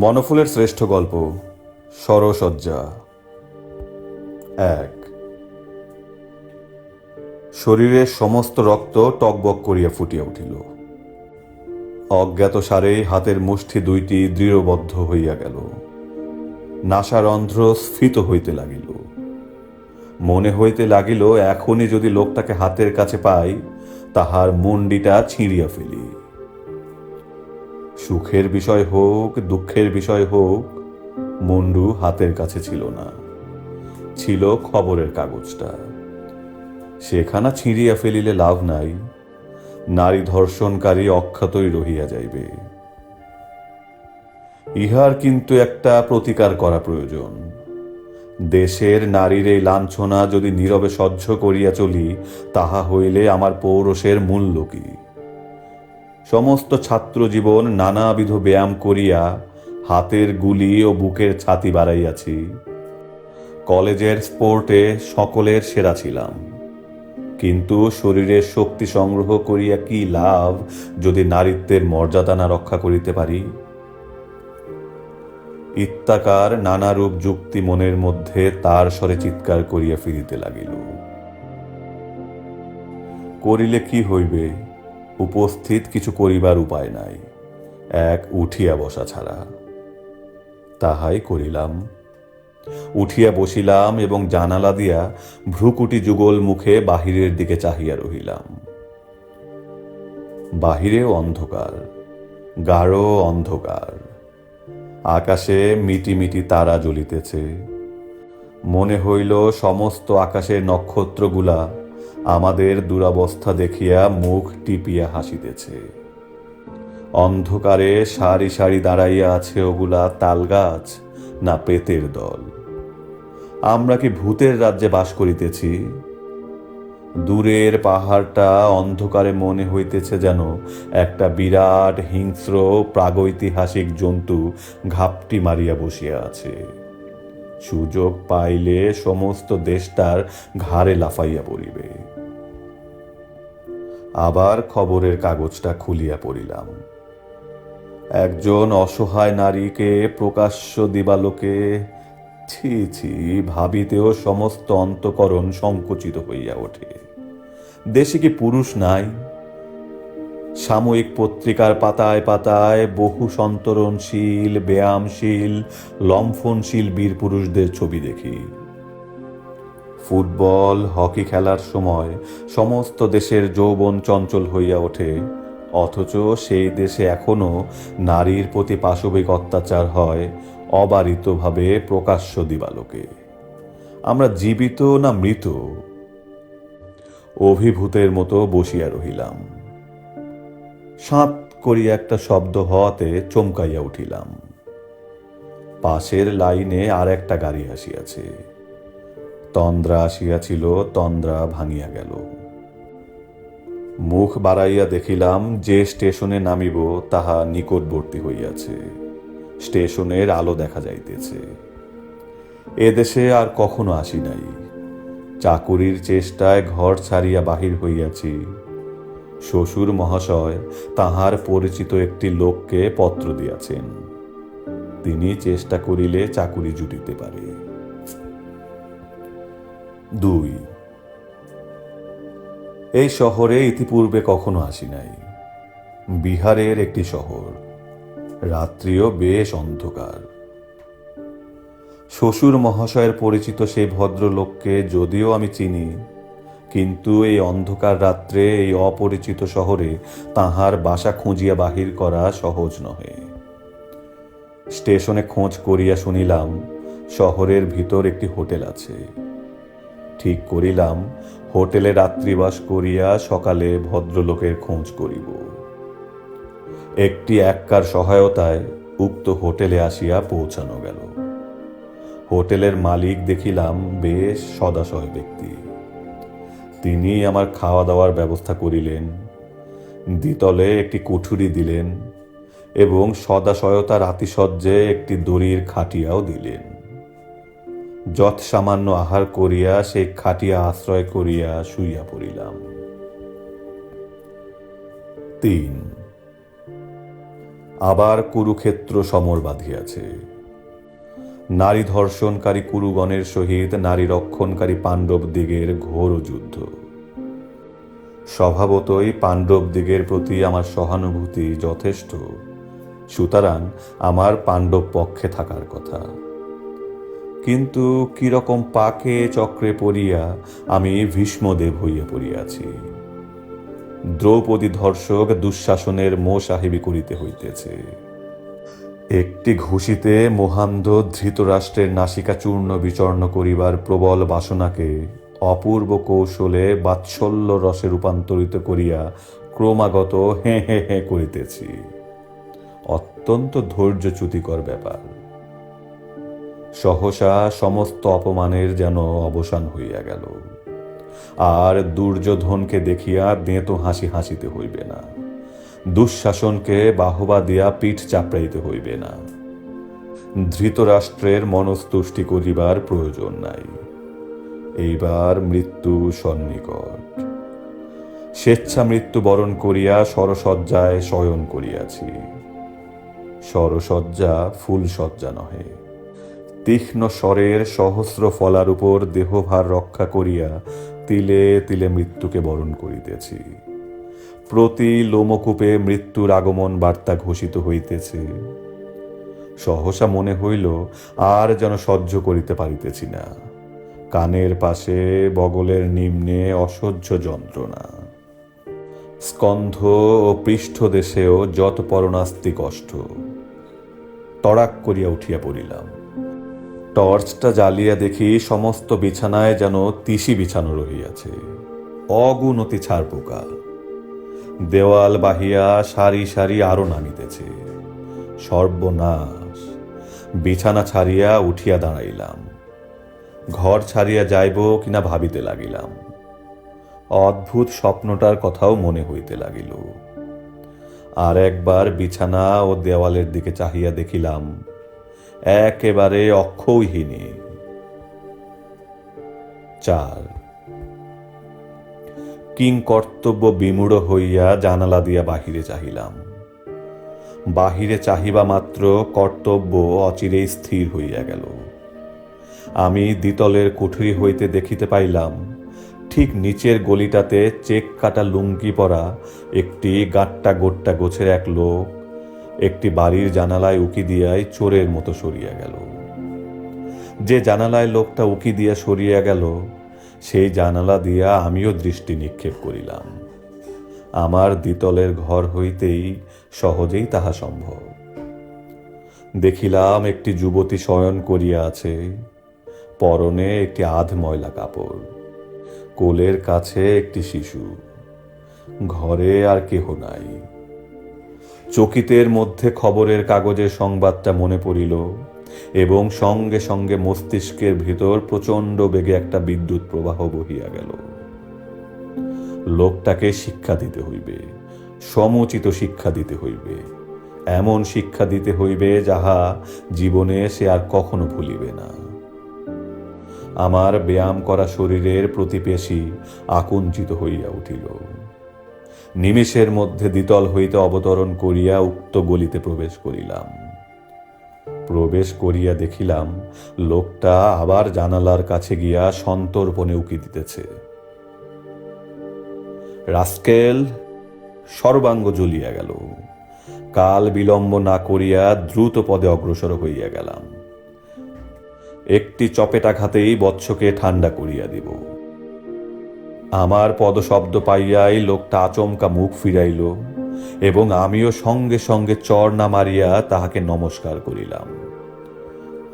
বনফুলের শ্রেষ্ঠ গল্প সরসজ্জা। এক শরীরের সমস্ত রক্ত টকবক করিয়া ফুটিয়া উঠিল। অজ্ঞাত সারে হাতের মুষ্টি দুইটি দৃঢ়বদ্ধ হইয়া গেল। নাসারন্ধ্র স্ফীত হইতে লাগিল। মনে হইতে লাগিল, এখনই যদি লোকটাকে হাতের কাছে পাই, তাহার মুন্ডিটা ছিঁড়িয়া ফেলি। সুখের বিষয় হোক, দুঃখের বিষয় হোক, মুন্ডু হাতের কাছে ছিল না। ছিল খবরের কাগজটা। সেখানা ছিঁড়িয়া ফেলিলে লাভ নাই, নারী ধর্ষণকারী অক্ষতই রহিয়া যাইবে। ইহার কিন্তু একটা প্রতিকার করা প্রয়োজন। দেশের নারীর এই লাঞ্ছনা যদি নীরবে সহ্য করিয়া চলি, তাহা হইলে আমার পৌরষের মূল্য কি? সমস্ত ছাত্র জীবন নানাবিধ ব্যায়াম করিয়া হাতের গুলি ও বুকের ছাতি বাড়াইয়াছি। কলেজের স্পোর্টে সকলের সেরা ছিলাম। কিন্তু শরীরের শক্তি সংগ্রহ করিয়া কি লাভ যদি নারীত্বের মর্যাদা না রক্ষা করিতে পারি? ইত্যাকার নানারূপ যুক্তি মনের মধ্যে তার স্বরে চিৎকার করিয়া ফিরিতে লাগিল। করিলে কি হইবে? উপস্থিত কিছু করিবার উপায় নাই। এক উঠিয়া বসা ছাড়া। তাহাই করিলাম। উঠিয়া বসিলাম এবং জানালা দিয়া ভ্রুকুটি যুগল মুখে বাহিরের দিকে চাহিয়া রহিলাম। বাহিরেও অন্ধকার, গাঢ় অন্ধকার। আকাশে মিটি মিটি তারা জ্বলিতেছে। মনে হইল সমস্ত আকাশের নক্ষত্রগুলা আমাদের দুরাবস্থা দেখিয়া মুখ টিপিয়া হাসিতেছে। অন্ধকারে সারি সারি দাঁড়াইয়া আছে ওগুলা তালগাছ না প্রেতের দল। আমরা কি ভূতের রাজ্যে বাস করিতেছি? দূরের পাহাড়টা অন্ধকারে মনে হইতেছে যেন একটা বিরাট, হিংস্র, প্রাগৈতিহাসিক জন্তু ঘাপটি মারিয়া বসিয়া আছে। সুযোগ পাইলে সমস্ত দেশটার ঘাড়ে লাফাইয়া পড়িবে। আবার খবরের কাগজটা খুলিয়া পড়িলাম। একজন অসহায় নারীকে প্রকাশ্য দিবালোকে, ছি ছি, ভাবিতেও সমস্ত অন্তকরণ সংকুচিত হইয়া ওঠে। দেশে কি পুরুষ নাই? সাময়িক পত্রিকার পাতায় পাতায় বহু সন্তরণশীল, ব্যায়ামশীল, লম্ফনশীল বীর পুরুষদের ছবি দেখি। ফুটবল, হকি খেলার সময় সমস্ত দেশের যৌবন চঞ্চল হইয়া ওঠে। অথচ সেই দেশে এখনও নারীর প্রতি পাশবিক অত্যাচার হয় অবারিতভাবে প্রকাশ্য দিবালোকে। আমরা জীবিত না মৃত? অভিভূতের মতো বসিয়া রহিলাম। সাঁত করিয়া একটা শব্দ হওয়াতে চমকাইয়া উঠিলাম। পাশের লাইনে আর একটা গাড়ি আসিয়াছে। তন্দ্রা আসিয়াছিল, তন্দ্রা ভাঙিয়া গেল। মুখ বাড়াইয়া দেখিলাম যে স্টেশনে নামিব, তাহা নিকটবর্তী হইয়াছে। স্টেশনের আলো দেখা যাইতেছে। এদেশে আর কখনো আসি নাই। চাকুরির চেষ্টায় ঘর ছাড়িয়া বাহির হইয়াছি। শ্বশুর মহাশয় তাহার পরিচিত একটি লোককে পত্র দিয়াছেন। তিনি চেষ্টা করিলে চাকুরি জুটিতে পারে। দুই এই শহরে ইতিপূর্বে কখনো আসি নাই। বিহারের একটি শহর, রাত্রিও বেশ অন্ধকার। শ্বশুর মহাশয়ের পরিচিত সেই ভদ্রলোককে যদিও আমি চিনি, কিন্তু এই অন্ধকার রাত্রে এই অপরিচিত শহরে তাহার বাসা খুঁজিয়া বাহির করা সহজ নহে। স্টেশনে খোঁজ করিয়া শুনিলাম, শহরের ভিতর একটি হোটেল আছে। ঠিক করিলাম, হোটেলে রাত্রিবাস করিয়া সকালে ভদ্রলোকের খোঁজ করিব। একটি এককার সহায়তায় উক্ত হোটেলে আসিয়া পৌঁছানো গেল। হোটেলের মালিক দেখিলাম বেশ সদাশয় ব্যক্তি। তিনি আমার খাওয়া দাওয়ার ব্যবস্থা করিলেন, দ্বিতলে একটি কুঠুরি দিলেন এবং সদাশয়তার আতিশয্যে একটি দড়ির খাটিয়াও দিলেন। যৎ সামান্য আহার করিয়া সেই খাটিয়া আশ্রয় করিয়া শুইয়া পড়িলাম। তিন। আবার কুরুক্ষেত্র সমর বাঁধিয়াছে। নারী ধর্ষণকারী কুরুগণের সহিত নারী রক্ষণকারী পাণ্ডব দিগের ঘোর যুদ্ধ। স্বভাবতই পাণ্ডব দিগের প্রতি আমার সহানুভূতি যথেষ্ট, সুতরাং আমার পাণ্ডব পক্ষে থাকার কথা। কিন্তু কীরকম পাকে চক্রে পড়িয়া আমি ভীষ্মদেব হইয়া পড়িয়াছি। দ্রৌপদী ধর্ষক দুঃশাসনের মো সাহেবী করিতে হইতেছে। একটি ঘুষিতে মোহান্ধ ধৃতরাষ্ট্রের নাসিকা চূর্ণ বিচর্ণ করিবার প্রবল বাসনাকে অপূর্ব কৌশলে বাৎসল্য রসে রূপান্তরিত করিয়া ক্রমাগত হে হে হে করিতেছি। অত্যন্ত ধৈর্যচ্যুতিকর ব্যাপার। সহসা সমস্ত অপমানের যেন অবসান হইয়া গেল। আর দুর্যোধনকে দেখিয়া দেঁতো হাসি হাসিতে হইবে না। দুঃশাসনকে বাহবা দিয়া পিঠ চাপড়াইতে হইবে না। ধৃতরাষ্ট্রের মনস্তুষ্টি করিবার প্রয়োজন নাই। এইবার মৃত্যু সন্নিকট। স্বেচ্ছা মৃত্যু বরণ করিয়া সরসজ্জায় শয়ন করিয়াছি। সরসজ্জা ফুলসজ্জা নহে। তীক্ষ্ণ স্বরের সহস্র ফলার উপর দেহভার রক্ষা করিয়া তিলে তিলে মৃত্যুকে বরণ করিতেছি। প্রতি লোমকূপে মৃত্যুর আগমন বার্তা ঘোষিত হইতেছে। সহসা মনে হইল, আর যেন সহ্য করিতে পারিতেছি না। কানের পাশে বগলের নিম্নে অসহ্য যন্ত্রণা। স্কন্ধ ও পৃষ্ঠদেশেও যত পরনাস্তি কষ্ট। তড়াক করিয়া উঠিয়া পড়িলাম। টর্চটা জ্বালিয়া দেখি সমস্ত বিছানায় যেন তিসি বিছানো রহিয়াছে। অগুণতি ছাড় পোকা। দেওয়াল বাহিয়া সারি সারি আরও নামিতেছে। সর্বনাশ। বিছানা ছাড়িয়া উঠিয়া দাঁড়াইলাম। ঘর ছাড়িয়া যাইব কিনা ভাবিতে লাগিলাম। অদ্ভুত স্বপ্নটার কথাও মনে হইতে লাগিল। আর একবার বিছানা ও দেওয়ালের দিকে চাহিয়া দেখিলাম একেবারে অক্ষৌহিনী চার। কিং কর্তব্য বিমূঢ় হইয়া জানালা দিয়া বাহিরে চাহিলাম। বাহিরে চাহিবা মাত্র কর্তব্য অচিরেই স্থির হইয়া গেল। আমি দ্বিতলের কুঠুরি হইতে দেখিতে পাইলাম, ঠিক নিচের গলিটাতে চেক কাটা লুঙ্গি পরা একটি গাট্টা গোট্টা গোছের এক লোক একটি বাড়ির জানালায় উকি দিয়াই চোরের মতো সরিয়া গেল। যে জানালায় লোকটা উকি দিয়া সরিয়া গেল, সেই জানালা দিয়া আমিও দৃষ্টি নিক্ষেপ করিলাম। আমার দ্বিতলের ঘর হইতেই সহজেই তাহা সম্ভব। দেখিলাম একটি যুবতী শয়ন করিয়া আছে, পরনে একটি আধ ময়লা কাপড়, কোলের কাছে একটি শিশু। ঘরে আর কেহ নাই। চকিতের মধ্যে খবরের কাগজের সংবাদটা মনে পড়িল, এবং সঙ্গে সঙ্গে মস্তিষ্কের ভিতর প্রচণ্ড বেগে একটা বিদ্যুৎ প্রবাহ বহিয়া গেল। লোকটাকে শিক্ষা দিতে হইবে, সমুচিত শিক্ষা দিতে হইবে, এমন শিক্ষা দিতে হইবে যাহা জীবনে সে আর কখনো ভুলিবে না। আমার ব্যায়াম করা শরীরের প্রতিপেশী আকুঞ্চিত হইয়া উঠিল। নিমেষের মধ্যে দ্বিতল হইতে অবতরণ করিয়া উক্ত গলিতে প্রবেশ করিলাম। প্রবেশ করিয়া দেখিলাম, লোকটা আবার জানালার কাছে গিয়া সন্তর্পণে উকি দিতেছে। রাস্কেল, সর্বাঙ্গ জ্বলিয়া গেল। কাল বিলম্ব না করিয়া দ্রুত পদে অগ্রসর হইয়া গেলাম। একটি চপেটাঘাতেই বৎসকে ঠান্ডা করিয়া দিব। আমার পদশব্দ পাইয়াই লোকটা আচমকা মুখ ফিরাইল এবং আমিও সঙ্গে সঙ্গে চর না মারিয়া তাহাকে নমস্কার করিলাম।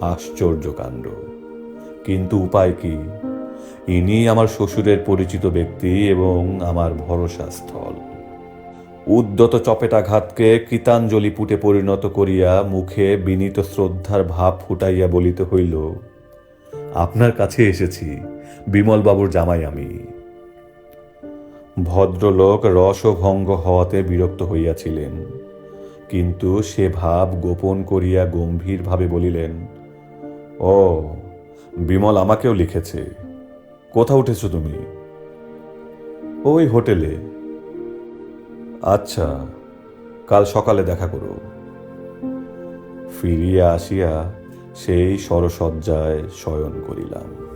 আশ্চর্য কাণ্ড। কিন্তু উপায় কি? ইনি আমার শ্বশুরের পরিচিত ব্যক্তি এবং আমার ভরসা স্থল উদ্যত চপেটাঘাতকে কৃতাঞ্জলি পুটে পরিণত করিয়া মুখে বিনীত শ্রদ্ধার ভাব ফুটাইয়া বলিতে হইল, আপনার কাছে এসেছি, বিমলবাবুর জামাই আমি। ভদ্রলোক রসভঙ্গ হওয়াতে বিরক্ত হইয়াছিলেন। কিন্তু সে ভাব গোপন করিয়া গম্ভীরভাবে বলিলেন, ও, বিমল আমাকেও লিখেছে। কোথা উঠেছো তুমি? ওই হোটেলে। আচ্ছা কাল সকালে দেখা করো। ফিরিয়া আসিয়া সেই সরসজ্জায় শয়ন করিলাম।